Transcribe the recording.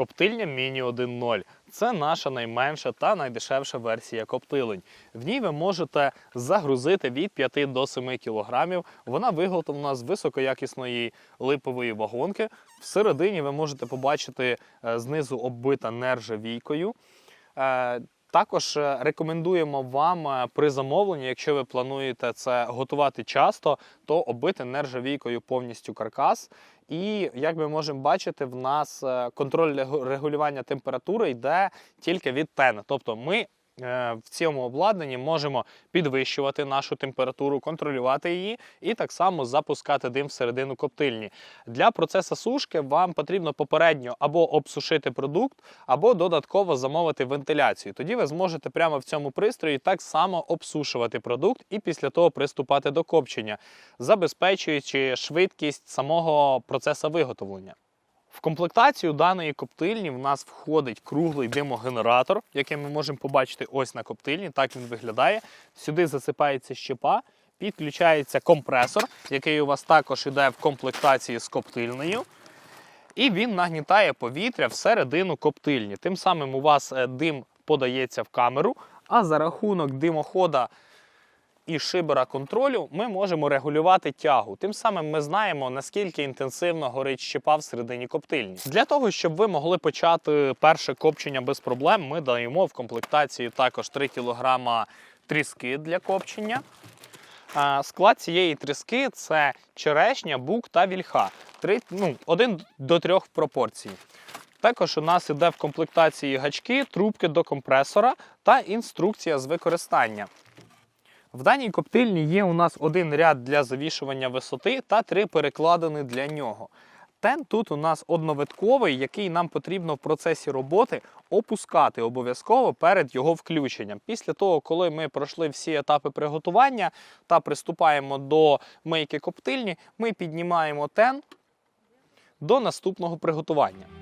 Коптильня Міні 1.0 це наша найменша та найдешевша версія коптилень. В ній ви можете загрузити від 5 до 7 кг. Вона виготовлена з високоякісної липової вагонки. Всередині ви можете побачити е, знизу оббита нержавійкою. Також е, рекомендуємо вам е, при замовленні, якщо ви плануєте це готувати часто, то оббити нержавійкою повністю каркас. І як ми можемо бачити, в нас е, контроль регулювання температури йде тільки від тена. Тобто ми в цьому обладнанні можемо підвищувати нашу температуру, контролювати її і так само запускати дим всередину коптильні. Для процесу сушки вам потрібно попередньо або обсушити продукт, або додатково замовити вентиляцію. Тоді ви зможете прямо в цьому пристрої так само обсушувати продукт і після того приступати до копчення, забезпечуючи швидкість самого процесу виготовлення. В комплектацію даної коптильні в нас входить круглий димогенератор, який ми можемо побачити ось на коптильні. Так він виглядає. Сюди засипається щепа, підключається компресор, який у вас також йде в комплектації з коптильнею. І він нагнітає повітря всередину коптильні. Тим самим у вас е, дим подається в камеру, а за рахунок димохода і шибера контролю ми можемо регулювати тягу. Тим самим ми знаємо, наскільки інтенсивно горить щепа всередині коптильні. Для того, щоб ви могли почати перше копчення без проблем, ми даємо в комплектацію також 3 кг тріски для копчення. Склад цієї тріски це черешня, бук та вільха. Три, ну, один до трьох в пропорції. Також у нас іде в комплектації гачки, трубки до компресора та інструкція з використання. В даній коптильні є у нас один ряд для завішування висоти та три перекладини для нього. Тен тут у нас одновитковий, який нам потрібно в процесі роботи опускати обов'язково перед його включенням. Після того, коли ми пройшли всі етапи приготування та приступаємо до мийки коптильні, ми піднімаємо тен до наступного приготування.